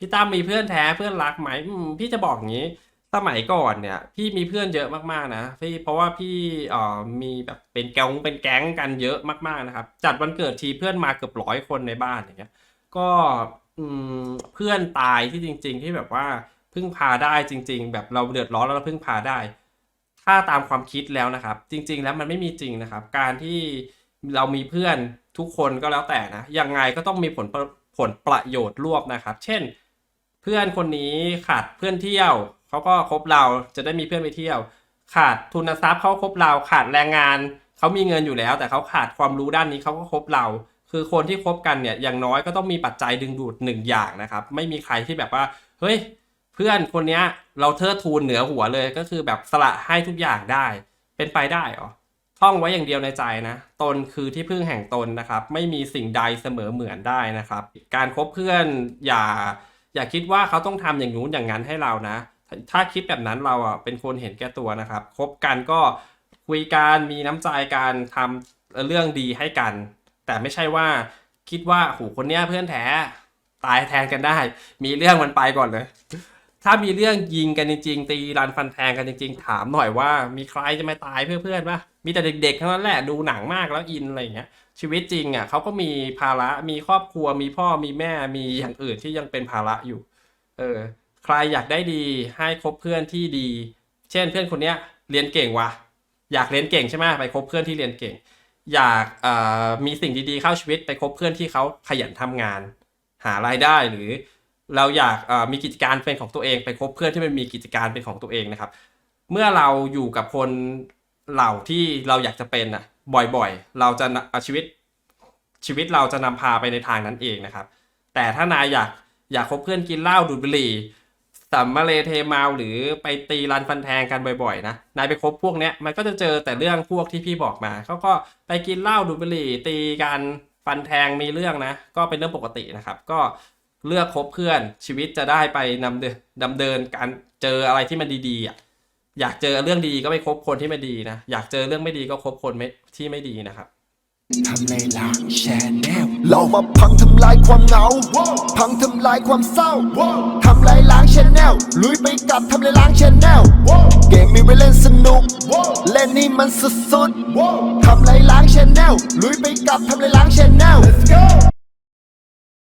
พี่ตั้มมีเพื่อนแท้เพื่อนรักไหมอืมพี่จะบอกอย่างนี้ สมัยก่อนเนี่ย พี่มีเพื่อนเยอะมากๆนะพี่เพราะว่าพี่เอ่อมีแบบเป็นแก๊งเป็นแก๊งกันเยอะมากๆนะครับ จัดวันเกิดทีเพื่อนมาเกือบร้อยคนในบ้านอย่างเงี้ย ก็อืมเพื่อนตายที่จริง ๆ ที่แบบว่าพึ่งพาได้จริง ๆ แบบเราเดือดร้อนแล้วเราพึ่งพาได้ ถ้าตามความคิดแล้วนะครับ จริง ๆ แล้วมันไม่มีจริงนะครับ การที่เรามีเพื่อนทุกคนก็แล้วแต่นะยังไงก็ต้องมีผลประผลประโยชน์ร่วมนะครับ เช่น เพื่อนคนนี้ขาดเพื่อนเที่ยวเขาก็คบเราจะได้มีเพื่อนไปเที่ยว ขาดทุนทรัพย์เขาคบเราขาดแรงงานเขามีเงินอยู่แล้ว แต่เขาขาดความรู้ด้านนี้เขาก็คบเรา คือคนที่คบกันเนี่ยอย่างน้อยก็ต้องมีปัจจัยดึงดูดหนึ่งอย่างนะครับ ไม่มีใครที่แบบว่าเฮ้ยเพื่อนคนนี้เราเทิดทูนเหนือหัวเลยก็คือแบบสละให้ทุกอย่างได้ เป็นไปได้เหรอท่องไว้อย่างเดียวในใจนะ ตนคือที่พึ่งแห่งตนนะครับ ไม่มีสิ่งใดเสมอเหมือนได้นะครับ การคบเพื่อนอย่า อย่าคิดว่าเขาต้องทำอย่างนู้นอย่างนั้นให้เรานะ ถ้าคิดแบบนั้นเราอะเป็นคนเห็นแก่ตัวนะครับคบกันก็คุยกันมีน้ำใจการทำเรื่องดีให้กัน แต่ไม่ใช่ว่าคิดว่าโหคนเนี้ยเพื่อนแท้ตายแทนกันได้ มีเรื่องมันไปก่อนเลย ถ้ามีเรื่องยิงกันจริงๆ ตีรันฟันแทงกันจริง ๆ ถามหน่อยว่ามีใครจะมาตายเพื่อเพื่อนปะมีแต่เด็กๆเท่านั้นแหละดูหนังมากแล้วอินอะไรอย่างเงี้ย ชีวิตจริงอะเขาก็มีภาระมีครอบครัวมีพ่อมีแม่มีอย่างอื่นที่ยังเป็นภาระอยู่ เออ ใครอยากได้ดีให้คบเพื่อนที่ดี เช่นเพื่อนคนเนี้ยเรียนเก่งวะอยากเรียนเก่งใช่ไหมไปคบเพื่อนที่เรียนเก่ง อยากมีสิ่งดีๆเข้าชีวิตไปคบเพื่อนที่เขาขยันทำงาน หารายได้หรือ เราอยากมีกิจการเป็นของตัวเองไปคบเพื่อนที่มันมีกิจการเป็นของตัวเองนะครับ เมื่อเราอยู่กับคนเหล่าที่เราอยากจะเป็นอะบ่อยๆ เราจะชีวิตชีวิตเราจะนำพาไปในทางนั้นเองนะครับ แต่ถ้านายอยากอยากคบเพื่อนกินเหล้าดูดบุหรี่สัมมาเลเทมาหรือไปตีรันฟันแทงกันบ่อยๆนะนายไปคบพวกเนี้ยมันก็จะเจอแต่เรื่องพวกที่พี่บอกมาเขาก็ไปกินเหล้าดูดบุหรี่ตีกันฟันแทงมีเรื่องนะ ก็เป็นเรื่องปกตินะครับ ก็ เลือกคบเพื่อนชีวิตจะได้ไปนำเดินดำเดินการเจออะไรที่มันดีๆอะอยากเจอเรื่องดีก็ไปคบคนที่ไม่ดีนะ อยากเจอเรื่องไม่ดีก็คบคนไม่ที่ไม่ดีนะครับทำในหลังแชนแนลเรามาพังทำลายความเหงา พังทำลายความเศร้า ทำลายล้างแชแนลลุยไปกับทำลายล้างแชแนลเกมมีไว้เล่นสนุก เล่นนี่มันสุดๆทำลายล้างแชแนลลุยไปกับทำลายล้างแชแนล